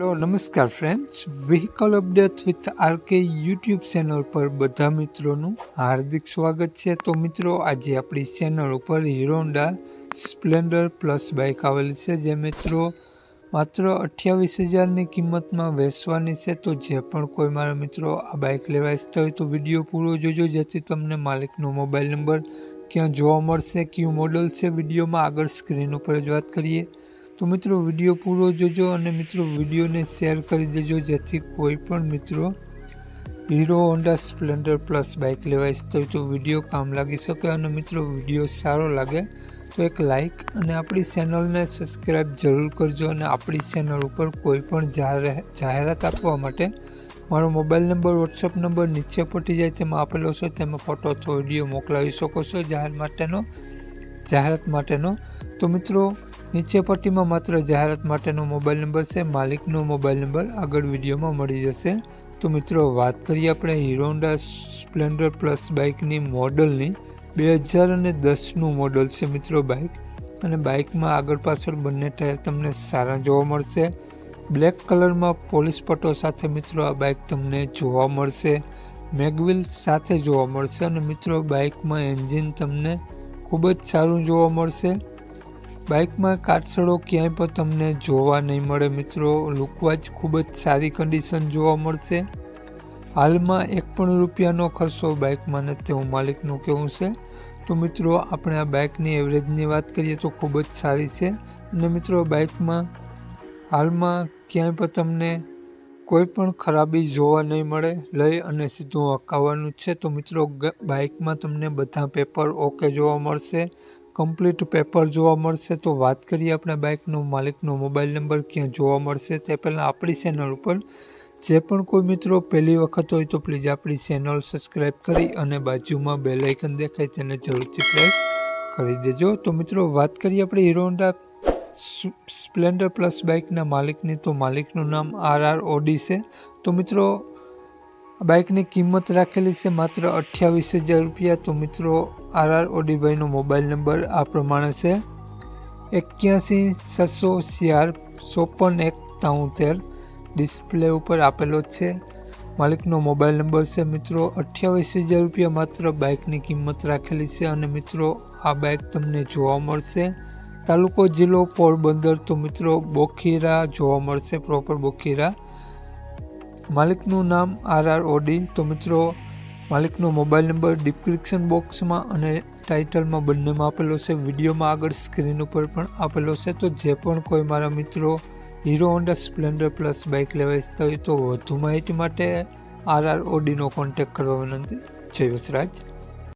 Hello, નમસ્કાર friends vehicle update with RK YouTube channel પર બધા મિત્રોનું હાર્દિક સ્વાગત છે. તો મિત્રો, આજે આપણી ચેનલ ઉપર હીરોન્ડા સ્પ્લેન્ડર પ્લસ બાઇક આવેલી છે, જે મિત્રો માત્ર અઠ્યાવીસ હજારની કિંમતમાં વેચવાની છે. તો જે પણ કોઈ મારા મિત્રો આ બાઇક લેવા ઈચ્છતા હોય તો વીડિયો પૂરો જોજો, જેથી તમને માલિકનો મોબાઈલ નંબર ક્યાં જોવા મળશે, કયું મોડલ છે, વિડીયોમાં આગળ સ્ક્રીન ઉપર જ વાત કરીએ. તો મિત્રો, વીડિયો પૂરો જોજો અને મિત્રો, વિડીયોને શેર કરી દેજો, જેથી કોઈ પણ મિત્રો Hero Honda Splendor plus bike લેવા ઈચ્છતા તો વીડિયો કામ લાગી શકે અને મિત્રો, વીડિયો સારો લાગે, તો એક લાઇક અને આપણી ચેનલને સબસ્ક્રાઈબ જરૂર કરજો અને આપણી ચેનલ ઉપર કોઈ પણ જાહેરાત આપવા માટે મારો મોબાઈલ નંબર વોટ્સઅપ નંબર નીચે પટી જાય, તેમાં આપેલો છે. તેમાં ફોટો અથવા વીડિયો મોકલાવી શકો છો જાહેર માટેનો, જાહેરાત માટેનો. તો મિત્રો નીચે પટ્ટીમાં માત્ર જાહેરાત માટેનો મોબાઈલ નંબર છે, માલિકનો મોબાઈલ નંબર આગળ વિડીયોમાં મળી જશે. તો મિત્રો, વાત કરીએ આપણે હીરોન્ડા સ્પ્લેન્ડર પ્લસ બાઇકની મોડલની. બે હજાર અને દસનું મોડલ છે મિત્રો બાઇક અને બાઇકમાં આગળ પાછળ બંને ટાયર તમને સારા જોવા મળશે. બ્લેક કલરમાં પોલીસ પટ્ટો સાથે મિત્રો આ બાઇક તમને જોવા મળશે. મેગવિલ સાથે જોવા મળશે અને મિત્રો બાઇકમાં એન્જિન તમને ખૂબ જ સારું જોવા મળશે. બાઇકમાં કાચડો ક્યાંય પણ તમને જોવા નહીં મળે મિત્રો. લુકવાઇઝ ખૂબ જ સારી કન્ડિશન જોવા મળશે. હાલમાં એક પણ રૂપિયાનો ખર્ચો બાઇકમાં નથી તેવું માલિકનું કહેવું છે. તો મિત્રો, આપણે આ બાઇકની એવરેજની વાત કરીએ તો ખૂબ જ સારી છે. અને મિત્રો, બાઇકમાં હાલમાં ક્યાંય પણ તમને કોઈ પણ ખરાબી જોવા નહીં મળે, લઈ અને સીધું હકાવવાનું છે. તો મિત્રો બાઇકમાં તમને બધા પેપર ઓકે જોવા મળશે. કમ્પ્લીટ પેપર જોવા મળશે તો વાત કરીએ આપણા બાઇકનો માલિકનો મોબાઈલ નંબર ક્યાં જોવા મળશે તે પહેલાં આપણી ચેનલ ઉપર જે પણ કોઈ મિત્રો પહેલી વખત હોય તો પ્લીઝ આપણી ચેનલ સબસ્ક્રાઈબ કરી અને બાજુમાં બેલ આઇકન દેખાય તેને જરૂરથી પ્રેસ કરી દેજો. તો મિત્રો વાત કરીએ આપણે હીરો હોન્ડા સ્પ્લેન્ડર પ્લસ બાઇકના માલિકની. તો માલિકનું નામ આર આર ઓડી છે. તો મિત્રો બાઇકની કિંમત રાખેલી છે માત્ર અઠ્યાવીસ હજાર રૂપિયા. તો મિત્રો આર આર ઓડીભાઈનો મોબાઈલ નંબર આ પ્રમાણે છે. એક્યાસી છસો ચાર ચોપન એક તોતેર ડિસ્પ્લે ઉપર આપેલો છે. માલિકનો મોબાઈલ નંબર છે મિત્રો, અઠ્યાવીસ હજાર રૂપિયા માત્ર બાઇકની કિંમત રાખેલી છે. અને મિત્રો, આ બાઇક તમને જોવા મળશે. તાલુકો જિલ્લો પોરબંદર. તો મિત્રો, બોખીરા જોવા મળશે, પ્રોપર બોખીરા. માલિકનું નામ આર આર ઓડી તો મિત્રો, માલિકનો મોબાઈલ નંબર ડિસ્ક્રિપ્શન બોક્સમાં અને ટાઇટલમાં બંનેમાં આપેલો છે. વિડીયોમાં આગળ સ્ક્રીન ઉપર પણ આપેલો છે. તો જે પણ કોઈ મારા મિત્રો Hero Honda Splendor plus bike લેવા ઇચ્છતા હોય તો વધુ માહિતી માટે આર આર ઓડીનો કોન્ટેક્ટ કરવા વિનંતી. જય વસરાજ.